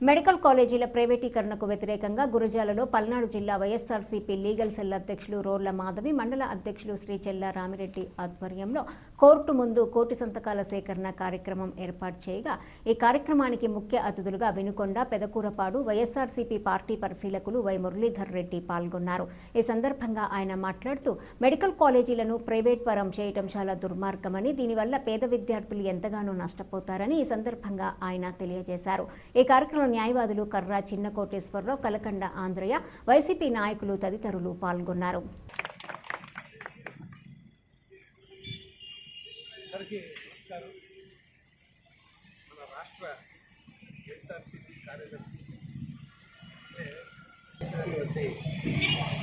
Medical కాలేజీల ప్రైవేటీకరణకు వ్యతిరేకంగా గురజాలలో పల్నాడు జిల్లా వైఎస్ఆర్సీపీ లీగల్ సెల్ అధ్యక్షులు రోడ్ల మాధవి మండల అధ్యక్షులు శ్రీ చెల్లా రామిరెడ్డి ఆధ్వర్యంలో కోర్టు ముందు కోటి సంతకాల సేకరణ కార్యక్రమం ఏర్పాటు చేయగా ఈ కార్యక్రమానికి ముఖ్య అతిథులుగా వినుకొండ పెదకూరపాడు వైఎస్ఆర్సీపీ పార్టీ పరిశీలకులు వై మురళీధర్ రెడ్డి పాల్గొన్నారు. ఈ సందర్భంగా ఆయన మాట్లాడుతూ మెడికల్ కాలేజీలను ప్రైవేట్ పరం చేయటం చాలా దుర్మార్గమని దీనివల్ల పేద విద్యార్థులు ఎంతగానో నష్టపోతారని ఈ సందర్భంగా ఆయన తెలియజేశారు. ఈ కార్యక్రమంలో న్యాయవాదులు కర్రా చిన్న కోటేశ్వరరావు కలకండ ఆంధ్రయ్య వైసీపీ నాయకులు తదితరులు పాల్గొన్నారు.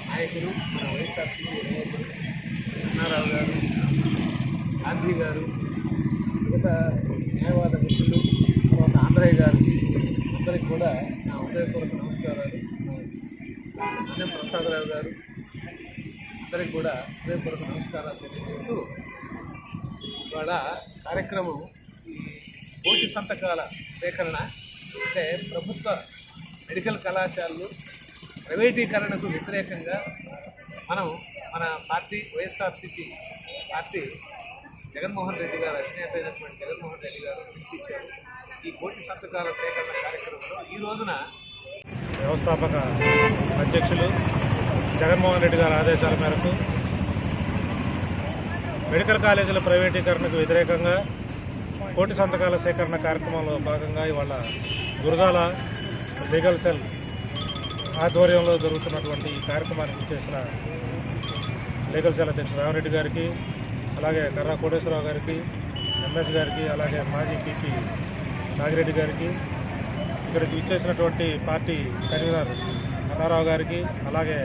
నాయకులు మన వైఎస్ఆర్సీపీ నాయకులు అన్నారావు గారు గాంధీ గారు మిగతా న్యాయవాద మిత్రులు తర్వాత ఆంధ్రయ్య గారు అందరికీ కూడా నా హృదయపూర్వక నమస్కారాలు. అన్నం ప్రసాదరావు గారు అందరికి కూడా హృదయపూర్వక నమస్కారాలు తెలియజేస్తూ ఇవాళ కార్యక్రమం ఈ కోటి సంతకాల సేకరణ అంటే ప్రభుత్వ మెడికల్ కళాశాలలు ప్రైవేటీకరణకు వ్యతిరేకంగా మనం మన party YSRCP party Jaganmohan Reddy గారు అధినేత అయినటువంటి జగన్మోహన్ రెడ్డి గారు పిలిపించారు. ఈ కోటి సంతకాల సేకరణ కార్యక్రమంలో ఈ రోజున వ్యవస్థాపక అధ్యక్షులు జగన్మోహన్ రెడ్డి గారి ఆదేశాల మేరకు మెడికల్ కాలేజీల ప్రైవేటీకరణకు వ్యతిరేకంగా కోటి సంతకాల సేకరణ కార్యక్రమంలో భాగంగా ఇవాళ గురజాల లీగల్ సెల్ ఆధ్వర్యంలో జరుగుతున్నటువంటి ఈ కార్యక్రమానికి చేసిన లీగల్ సెల్ అధ్యక్షుడు రామరెడ్డి గారికి అలాగే కర్రా కోటేశ్వరరావు గారికి ఎంఎస్ గారికి అలాగే మాజీ పీపీ నాగిరెడ్డి గారికి ఇక్కడికి ఇచ్చేసినటువంటి పార్టీ కన్వీనర్ అన్నారావు గారికి అలాగే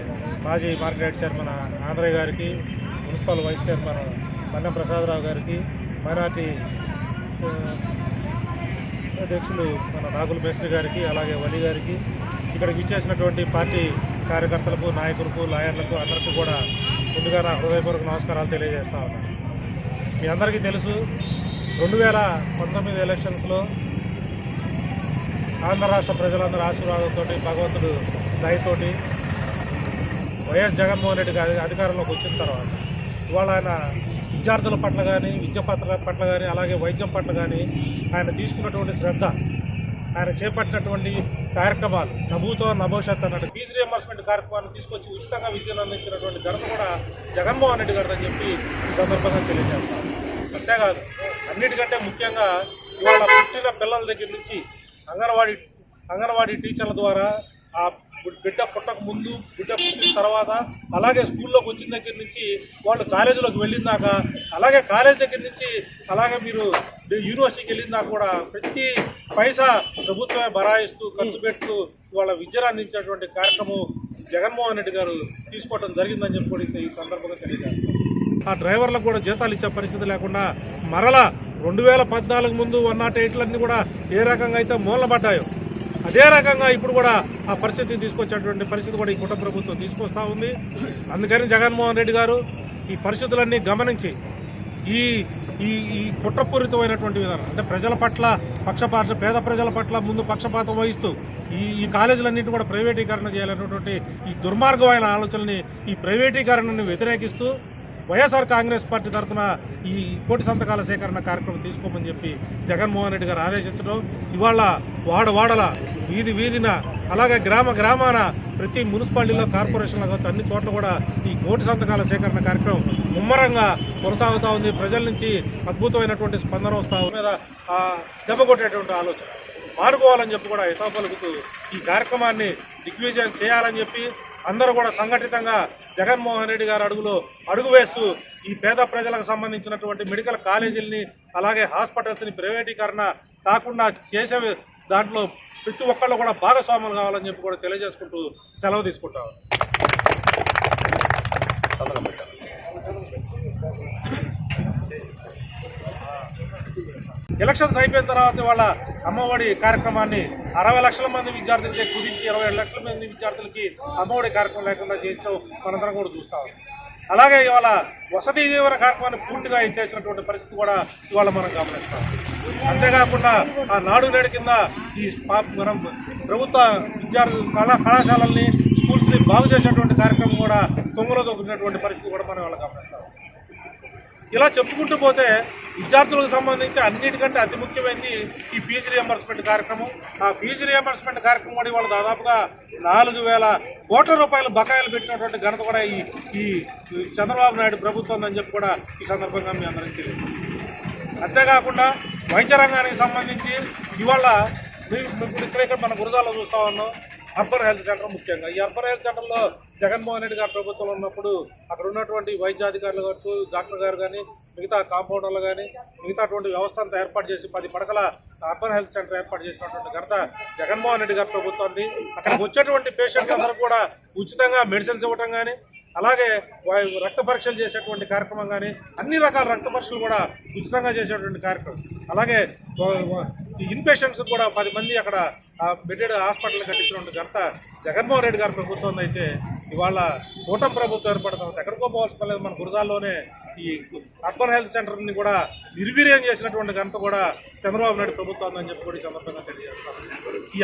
మాజీ మార్కెట్ చైర్మన్ ఆంధ్రయ్య గారికి municipal vice chairman Mannem Prasadarao గారికి మైనార్టీ అధ్యక్షులు మన నాగుల మేస్త్రి గారికి అలాగే వలి గారికి ఇక్కడికి ఇచ్చేసినటువంటి పార్టీ కార్యకర్తలకు నాయకులకు లాయర్లకు అందరికీ కూడా ముందుగా నా హృదయపూర్వక నమస్కారాలు తెలియజేస్తా ఉన్నాను. మీ అందరికీ తెలుసు రెండు వేల పంతొమ్మిది ఎలక్షన్స్లో ఆంధ్ర రాష్ట్ర ప్రజలందరూ ఆశీర్వాదంతో భగవంతుడు దయతోటి వైఎస్ జగన్మోహన్ రెడ్డి గారి అధికారంలోకి వచ్చిన తర్వాత ఇవాళ ఆయన విద్యార్థుల పట్ల కానీ విద్య పట్ల పట్ల కానీ అలాగే వైద్యం పట్ల కానీ ఆయన తీసుకున్నటువంటి శ్రద్ధ ఆయన చేపట్టినటువంటి కార్యక్రమాలు నభూతో నభవిష్యత్ అన్నట్టు ఫీజు రియంబర్స్మెంట్ కార్యక్రమాన్ని తీసుకొచ్చి ఉచితంగా విద్యను అందించినటువంటి ఘనత కూడా జగన్మోహన్ రెడ్డి గారు అని చెప్పి ఈ సందర్భంగా తెలియజేస్తాను. అంతేకాదు అన్నిటికంటే ముఖ్యంగా ఇవాళ పుట్టిన పిల్లల దగ్గర నుంచి అంగన్వాడీ అంగన్వాడీ టీచర్ల ద్వారా ఆ బిడ్డ పుట్టక ముందు బిడ్డ పుట్టిన తర్వాత అలాగే స్కూల్లోకి వచ్చిన దగ్గర నుంచి వాళ్ళు కాలేజీలోకి వెళ్ళిన దాకా అలాగే కాలేజ్ దగ్గర నుంచి అలాగే మీరు యూనివర్సిటీకి వెళ్ళిన దాకా కూడా ప్రతి పైసా ప్రభుత్వమే బరాయిస్తూ ఖర్చు పెడుతూ వాళ్ళ విద్యను అందించేటువంటి కార్యక్రమం జగన్మోహన్ రెడ్డి గారు తీసుకోవడం జరిగిందని చెప్పుకోవడం ఈ సందర్భంగా తెలియజేస్తారు ఆ డ్రైవర్లకు కూడా జీతాలు ఇచ్చే పరిస్థితి లేకుండా మరలా రెండు వేల పద్నాలుగు ముందు వన్ నాట్ ఎయిట్లన్నీ కూడా ఏ రకంగా అయితే మూలబడ్డాయో అదే రకంగా ఇప్పుడు కూడా ఆ పరిస్థితిని తీసుకొచ్చేటువంటి పరిస్థితి కూడా ఈ కుటుంబ ప్రభుత్వం తీసుకొస్తూ ఉంది. అందుకని జగన్మోహన్ రెడ్డి గారు ఈ పరిస్థితులన్నీ గమనించి ఈ ఈ ఈ కుట్రపూరితమైనటువంటి విధానం అంటే ప్రజల పట్ల పక్షపాత పేద ప్రజల పట్ల ముందు పక్షపాతం వహిస్తూ ఈ ఈ కాలేజీలన్నింటినీ కూడా ప్రైవేటీకరణ చేయాలనేటువంటి ఈ దుర్మార్గమైన ఆలోచనని ఈ ప్రైవేటీకరణని వ్యతిరేకిస్తూ వైఎస్ఆర్ కాంగ్రెస్ పార్టీ తరఫున ఈ కోటి సంతకాల సేకరణ కార్యక్రమం తీసుకోమని చెప్పి జగన్మోహన్ రెడ్డి గారు ఆదేశించడం ఇవాళ వాడ వాడల వీధి వీధిన అలాగే గ్రామ గ్రామాన ప్రతి మున్సిపాలిటీలో కార్పొరేషన్లో కావచ్చు అన్ని చోట్ల కూడా ఈ కోటి సంతకాల సేకరణ కార్యక్రమం ముమ్మరంగా కొనసాగుతూ ఉంది. ప్రజల నుంచి అద్భుతమైనటువంటి స్పందన వస్తా మీద దెబ్బ కొట్టేటువంటి ఆలోచన. మానుకోవాలని చెప్పి కూడా హితవు పలుకుతూ ఈ కార్యక్రమాన్ని దిగ్విజయం చేయాలని చెప్పి అందరూ కూడా సంఘటితంగా జగన్మోహన్ రెడ్డి గారు అడుగులో అడుగు వేస్తూ ఈ పేద ప్రజలకు సంబంధించినటువంటి మెడికల్ కాలేజీలని అలాగే హాస్పిటల్స్ని ప్రైవేటీకరణ కాకుండా చేసే దాంట్లో ప్రతి ఒక్కళ్ళు కూడా భాగస్వాములు కావాలని చెప్పి కూడా తెలియజేసుకుంటూ సెలవు తీసుకుంటాం ఎలక్షన్స్ అయిపోయిన తర్వాత వాళ్ళ అమ్మఒడి కార్యక్రమాన్ని అరవై లక్షల మంది విద్యార్థులకి కుదించి ఇరవై ఏడు లక్షల మంది విద్యార్థులకి అమ్మఒడి కార్యక్రమం లేకుండా చేసిన మనందరం కూడా చూస్తా. ఉన్నాం అలాగే ఇవాళ వసతి దీవెన కార్యక్రమాన్ని పూర్తిగా ఎత్తేసినటువంటి పరిస్థితి కూడా ఇవాళ మనం గమనిస్తాం. అంతేకాకుండా ఆ నాడు నేడు కింద ఈ మనం ప్రభుత్వ విద్యార్థులు కళా కళాశాలల్ని స్కూల్స్ని బాగు చేసేటువంటి కార్యక్రమం కూడా తొంగలో దొరికినటువంటి పరిస్థితి కూడా మనం ఇవాళ గమనిస్తాం. ఇలా చెప్పుకుంటూ పోతే విద్యార్థులకు సంబంధించి అన్నిటికంటే అతి ముఖ్యమైనది ఈ ఫీజు రియంబర్స్మెంట్ కార్యక్రమం. ఆ ఫీజు రియంబర్స్మెంట్ కార్యక్రమం కూడా ఇవాళ దాదాపుగా నాలుగు వేల కోట్ల రూపాయలు బకాయిలు పెట్టినటువంటి ఘనత కూడా ఈ ఈ చంద్రబాబు నాయుడు ప్రభుత్వం అని చెప్పి కూడా ఈ సందర్భంగా మీ అందరికీ తెలియదు అంతేకాకుండా వైద్య రంగానికి సంబంధించి ఇవాళ మేము ఇప్పుడు ఇక్కడ ఇక్కడ మన గురజాలో చూస్తా ఉన్నాం. అర్బన్ హెల్త్ సెంటర్ ముఖ్యంగా. ఈ అర్బన్ హెల్త్ సెంటర్లో జగన్మోహన్ రెడ్డి గారి ప్రభుత్వంలో ఉన్నప్పుడు అక్కడ ఉన్నటువంటి వైద్యాధికారులు కావచ్చు డాక్టర్ గారు కానీ మిగతా కాంపౌండర్లు కానీ మిగతాటువంటి వ్యవస్థ అంతా ఏర్పాటు చేసి పది పడకల అర్బన్ హెల్త్ సెంటర్ ఏర్పాటు చేసినటువంటి ఘనత జగన్మోహన్ రెడ్డి గారి ప్రభుత్వాన్ని. అక్కడికి వచ్చేటువంటి పేషెంట్ అందరూ కూడా ఉచితంగా మెడిసిన్స్ ఇవ్వటం కానీ అలాగే రక్త పరీక్షలు చేసేటువంటి కార్యక్రమం కానీ అన్ని రకాల రక్త పరీక్షలు కూడా ఉచితంగా చేసేటువంటి కార్యక్రమం. అలాగే ఇన్ పేషెంట్స్ కూడా పది మంది అక్కడ బెడ్డెడ్ హాస్పిటల్ కట్టించినటువంటి ఘనత జగన్మోహన్ రెడ్డి గారి ప్రభుత్వం అయితే ఇవాళ కూటమి ప్రభుత్వం ఏర్పడుతుంది ఎక్కడికో పోవాల్సిన లేదు. మన గురజాల్లోనే ఈ అర్బన్ హెల్త్ సెంటర్ని కూడా నిర్వీర్యం చేసినటువంటి ఘనత కూడా చంద్రబాబు నాయుడు ప్రభుత్వం అని చెప్పి కూడా ఈ సందర్భంగా తెలియజేస్తాను